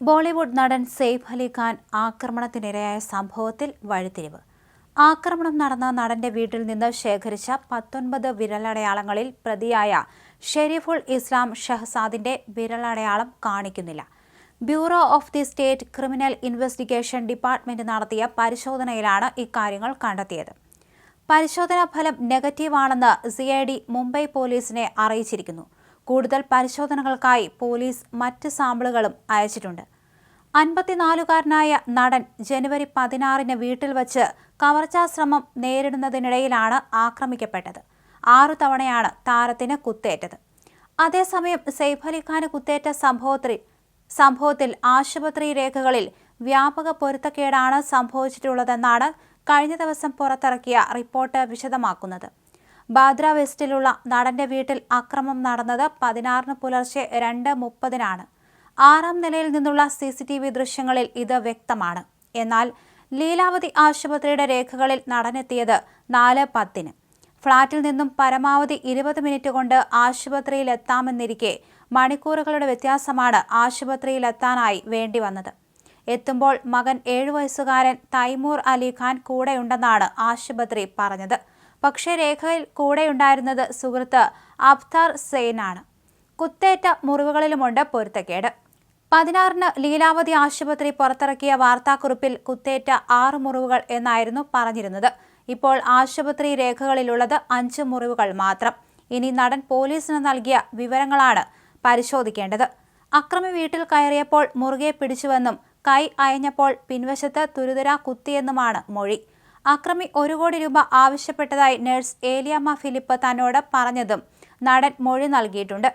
ബോളിവുഡ് നടൻ സെയ്ഫ് അലി ഖാൻ ആക്രമണത്തിനിരയായ സംഭവത്തിൽ വഴിത്തിരിവ്. ആക്രമണം നടന്ന നടന്റെ വീട്ടിൽ നിന്ന് ശേഖരിച്ച പത്തൊൻപത് വിരലടയാളങ്ങളിൽ പ്രതിയായ ഷെരീഫുൾ ഇസ്ലാം ഷഹസാദിന്റെ വിരലടയാളം കാണിക്കുന്നില്ല. Bureau of the state criminal investigation department നടത്തിയ പരിശോധനയിലാണ് ഇക്കാര്യങ്ങൾ കണ്ടെത്തിയത്. പരിശോധനാ ഫലം നെഗറ്റീവാണെന്ന് സി ഐ ഡി മുംബൈ പോലീസിനെ അറിയിച്ചിരിക്കുന്നു. കൂടുതൽ പരിശോധനകൾക്കായി പോലീസ് മറ്റ് സാമ്പിളുകളും അയച്ചിട്ടുണ്ട്. അൻപത്തിനാലുകാരനായ നടൻ ജനുവരി പതിനാറിന് വീട്ടിൽ വച്ച് കവർച്ചാശ്രമം നേരിടുന്നതിനിടയിലാണ് ആക്രമിക്കപ്പെട്ടത്. ആറു തവണയാണ് താരത്തിന് കുത്തേറ്റത്. അതേസമയം സെയ്ഫ് അലിഖാന് കുത്തേറ്റ സംഭവത്തിൽ സംഭവത്തിൽ ആശുപത്രി രേഖകളിൽ വ്യാപക പൊരുത്തക്കേടാണ് സംഭവിച്ചിട്ടുള്ളതെന്നാണ് കഴിഞ്ഞ ദിവസം പുറത്തിറക്കിയ റിപ്പോർട്ട് വിശദമാക്കുന്നത്. ബാദ്ര വെസ്റ്റിലുള്ള നടന്റെ വീട്ടിൽ അക്രമം നടന്നത് പതിനാറിന് പുലർച്ചെ രണ്ട് മുപ്പതിനാണ്. ആറാം നിലയിൽ നിന്നുള്ള സി സി ടി വി ദൃശ്യങ്ങളിൽ ഇത് വ്യക്തമാണ്. എന്നാൽ ലീലാവതി ആശുപത്രിയുടെ രേഖകളിൽ നടനെത്തിയത് നാല് പത്തിന്. ഫ്ളാറ്റിൽ നിന്നും പരമാവധി ഇരുപത് മിനിറ്റ് കൊണ്ട് ആശുപത്രിയിലെത്താമെന്നിരിക്കെ മണിക്കൂറുകളുടെ വ്യത്യാസമാണ് ആശുപത്രിയിലെത്താനായി വേണ്ടി വന്നത് എത്തുമ്പോൾ മകൻ ഏഴു വയസ്സുകാരൻ തൈമൂർ അലിഖാൻ കൂടെയുണ്ടെന്നാണ് ആശുപത്രി പറഞ്ഞത്. പക്ഷേ രേഖയിൽ കൂടെയുണ്ടായിരുന്നത് സുഹൃത്ത് അബ്താർ സെയ്നാണ് കുത്തേറ്റ മുറിവുകളിലുമുണ്ട് പൊരുത്തക്കേട്. പതിനാറിന് ലീലാവതി ആശുപത്രി പുറത്തിറക്കിയ വാർത്താക്കുറിപ്പിൽ കുത്തേറ്റ ആറ് മുറിവുകൾ എന്നായിരുന്നു പറഞ്ഞിരുന്നത്. ഇപ്പോൾ ആശുപത്രി രേഖകളിലുള്ളത് അഞ്ച് മുറിവുകൾ മാത്രം. ഇനി നടൻ പോലീസിന് നൽകിയ വിവരങ്ങളാണ് പരിശോധിക്കേണ്ടത്. അക്രമി വീട്ടിൽ കയറിയപ്പോൾ മുറുകെ പിടിച്ചുവെന്നും കൈ അയഞ്ഞപ്പോൾ പിൻവശത്ത് തുരുതുര കുത്തിയെന്നുമാണ് മൊഴി. അക്രമി ഒരു കോടി രൂപ ആവശ്യപ്പെട്ടതായി നഴ്സ് ഏലിയമ്മ ഫിലിപ്പ് തന്നോട് പറഞ്ഞതും നടൻ മൊഴി നൽകിയിട്ടുണ്ട്.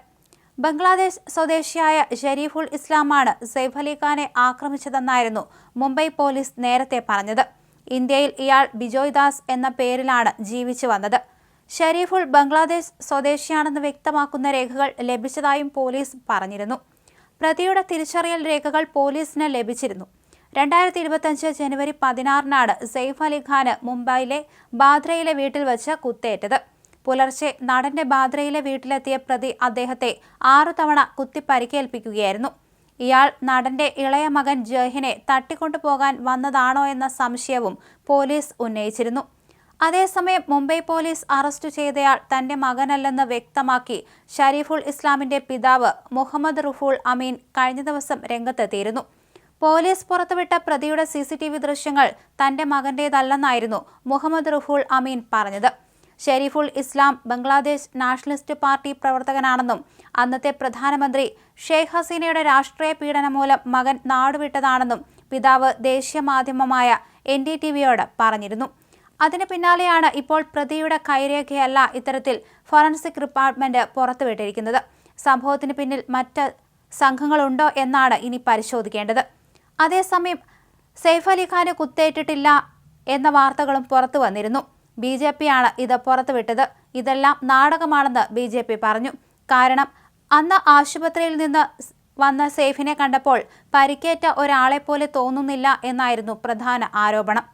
ബംഗ്ലാദേശ് സ്വദേശിയായ ഷരീഫുൾ ഇസ്ലാമാണ് സെയ്ഫ് അലി ഖാനെ ആക്രമിച്ചതെന്നായിരുന്നു മുംബൈ പോലീസ് നേരത്തെ പറഞ്ഞത്. ഇന്ത്യയിൽ ഇയാൾ ബിജോയ് ദാസ് എന്ന പേരിലാണ് ജീവിച്ചു വന്നത്. ഷരീഫുൾ ബംഗ്ലാദേശ് സ്വദേശിയാണെന്ന് വ്യക്തമാക്കുന്ന രേഖകൾ ലഭിച്ചതായും പോലീസ് പറഞ്ഞിരുന്നു. പ്രതിയുടെ തിരിച്ചറിയൽ രേഖകൾ പോലീസിന് ലഭിച്ചിരുന്നു. രണ്ടായിരത്തി ഇരുപത്തഞ്ച് ജനുവരി പതിനാറിനാണ് സെയ്ഫ് അലി ഖാന് മുംബൈയിലെ ബാദ്രയിലെ വീട്ടിൽ വച്ച് കുത്തേറ്റത്. പുലർച്ചെ നടന്റെ ബാദ്രയിലെ വീട്ടിലെത്തിയ പ്രതി അദ്ദേഹത്തെ ആറു തവണ കുത്തി പരിക്കേൽപ്പിക്കുകയായിരുന്നു ഇയാൾ നടന്റെ ഇളയ മകൻ ജഹിനെ തട്ടിക്കൊണ്ടുപോകാൻ വന്നതാണോ എന്ന സംശയവും പോലീസ് ഉന്നയിച്ചിരുന്നു. അതേസമയം മുംബൈ പോലീസ് അറസ്റ്റ് ചെയ്തയാൾ തന്റെ മകനല്ലെന്ന് വ്യക്തമാക്കി ഷരീഫുൾ ഇസ്ലാമിന്റെ പിതാവ് മുഹമ്മദ് റുഫുൾ അമീൻ കഴിഞ്ഞ ദിവസം രംഗത്തെത്തിയിരുന്നു. പോലീസ് പുറത്തുവിട്ട പ്രതിയുടെ സി സി ടി വി ദൃശ്യങ്ങൾ തന്റെ മകന്റേതല്ലെന്നായിരുന്നു മുഹമ്മദ് റുഹുൽ അമീൻ പറഞ്ഞത്. ഷെരീഫുൾ ഇസ്ലാം ബംഗ്ലാദേശ് നാഷണലിസ്റ്റ് പാർട്ടി പ്രവർത്തകനാണെന്നും അന്നത്തെ പ്രധാനമന്ത്രി ഷെയ്ഖ് ഹസീനയുടെ രാഷ്ട്രീയ പീഡനം മൂലം മകൻ നാടുവിട്ടതാണെന്നും പിതാവ് ദേശീയ മാധ്യമമായ എൻ ഡി ടി വിയോട് പറഞ്ഞിരുന്നു. അതിന് പിന്നാലെയാണ് ഇപ്പോൾ പ്രതിയുടെ കൈരേഖയല്ല ഇത്തരത്തിൽ ഫോറൻസിക് ഡിപ്പാർട്ട്മെന്റ് പുറത്തുവിട്ടിരിക്കുന്നത്. സംഭവത്തിന് പിന്നിൽ മറ്റ് സംഘങ്ങളുണ്ടോ എന്നാണ് ഇനി പരിശോധിക്കേണ്ടത്. അതേസമയം സെയ്ഫ് അലി ഖാന് കുത്തേറ്റിട്ടില്ല എന്ന വാർത്തകളും പുറത്തു വന്നിരുന്നു. ബി ജെ പിയാണ് ഇത് പുറത്തുവിട്ടത്. ഇതെല്ലാം നാടകമാണെന്ന് ബി ജെ പി പറഞ്ഞു. കാരണം അന്ന് ആശുപത്രിയിൽ നിന്ന് വന്ന സെയ്ഫിനെ കണ്ടപ്പോൾ പരിക്കേറ്റ ഒരാളെ ഒരാളെപ്പോലെ തോന്നുന്നില്ല എന്നായിരുന്നു പ്രധാന ആരോപണം.